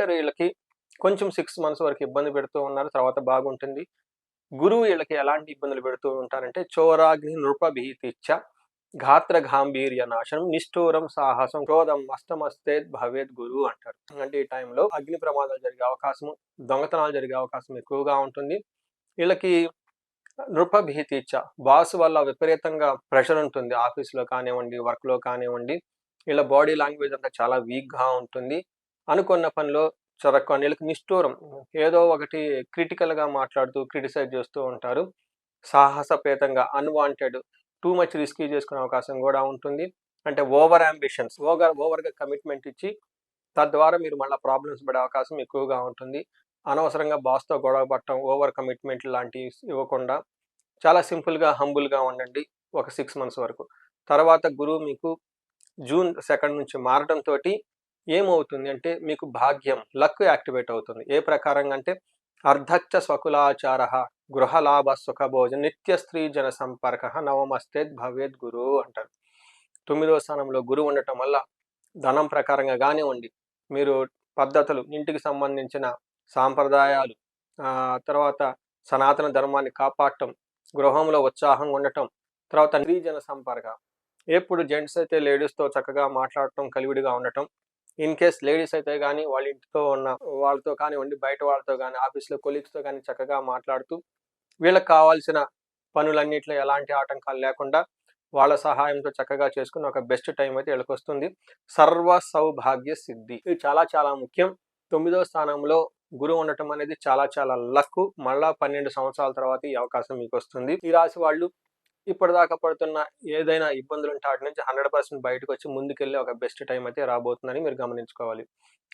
Jupiter వీళ్ళకి కొంచెం six months వరకు ఇబ్బంది పెడుతూ ఉన్నారు తర్వాత బాగుంటుంది. గురువు వీళ్ళకి ఎలాంటి ఇబ్బందులు పెడుతూ ఉంటారంటే చోరాగ్ని నృపభీతిచ్చ గాత్ర గాంభీర్య నాశనం నిష్ఠూరం సాహసం క్రోధం అస్తమస్తే భవేద్ గురువు అంటారు. అంటే ఈ టైంలో అగ్ని ప్రమాదాలు జరిగే అవకాశం దొంగతనాలు జరిగే అవకాశం ఎక్కువగా ఉంటుంది. వీళ్ళకి నృపభీతిచ్చ బాస్ వల్ల విపరీతంగా ప్రెషర్ ఉంటుంది. ఆఫీస్లో కానివ్వండి వర్క్లో కానివ్వండి వీళ్ళ బాడీ లాంగ్వేజ్ అంతా చాలా వీక్గా ఉంటుంది. అనుకున్న పనిలో చొరక్క వీళ్ళకి నిష్ఠూరం. ఏదో ఒకటి క్రిటికల్గా మాట్లాడుతూ క్రిటిసైజ్ చేస్తూ ఉంటారు. సాహసపేతంగా అన్వాంటెడ్ టూ మచ్ రిస్కీ చేసుకునే అవకాశం కూడా ఉంటుంది. అంటే ఓవర్ అంబిషన్స్ ఓవర్ ఓవర్గా కమిట్మెంట్ ఇచ్చి తద్వారా మీరు మళ్ళీ ప్రాబ్లమ్స్ పడే అవకాశం ఎక్కువగా ఉంటుంది. అనవసరంగా బాస్తో గొడవ పట్టడం ఓవర్ కమిట్మెంట్ లాంటివి ఇవ్వకుండా చాలా సింపుల్గా హంబుల్గా ఉండండి ఒక సిక్స్ మంత్స్ వరకు. తర్వాత గురువు మీకు జూన్ సెకండ్ నుంచి మారడంతో ఏమవుతుంది అంటే మీకు భాగ్యం లక్ యాక్టివేట్ అవుతుంది. ఏ ప్రకారంగా అంటే అర్ధచ్చ స్వకులాచార గృహలాభ సుఖభోజ నిత్య స్త్రీ జన సంపర్క నవమస్తేద్ భవేద్ గురు అంటారు. తొమ్మిదవ స్థానంలో గురువు ఉండటం వల్ల ధనం ప్రకారంగా కానివ్వండి మీరు పద్ధతులు ఇంటికి సంబంధించిన సాంప్రదాయాలు ఆ, తర్వాత సనాతన ధర్మాన్ని కాపాడటం గృహంలో ఉత్సాహంగా ఉండటం తర్వాత స్త్రీజన సంపర్క. ఎప్పుడు జెంట్స్ అయితే లేడీస్తో చక్కగా మాట్లాడటం కలివిడిగా ఉండటం ఇన్ కేస్ లేడీస్ అయితే కానీ వాళ్ళ ఇంటితో ఉన్న వాళ్ళతో కానివ్వండి బయట వాళ్ళతో కానీ ఆఫీస్లో కొలీగ్స్తో కానీ చక్కగా మాట్లాడుతూ వీళ్ళకి కావాల్సిన పనులన్నింటిలో ఎలాంటి ఆటంకాలు లేకుండా వాళ్ళ సహాయంతో చక్కగా చేసుకుని ఒక బెస్ట్ టైం అయితే వీళ్ళకి వస్తుంది సర్వ సౌభాగ్య సిద్ధి. ఇది చాలా చాలా ముఖ్యం. తొమ్మిదో స్థానంలో గురువు ఉండటం అనేది చాలా చాలా లక్ మళ్ళా పన్నెండు సంవత్సరాల తర్వాత ఈ అవకాశం మీకు వస్తుంది ఈ రాశి వాళ్ళు ఇప్పటిదాకా పడుతున్న ఏదైనా ఇబ్బందులు ఉంటే వాటి నుంచి హండ్రెడ్ పర్సెంట్ బయటకు వచ్చి ముందుకెళ్ళి ఒక బెస్ట్ టైం అయితే రాబోతుందని మీరు గమనించుకోవాలి.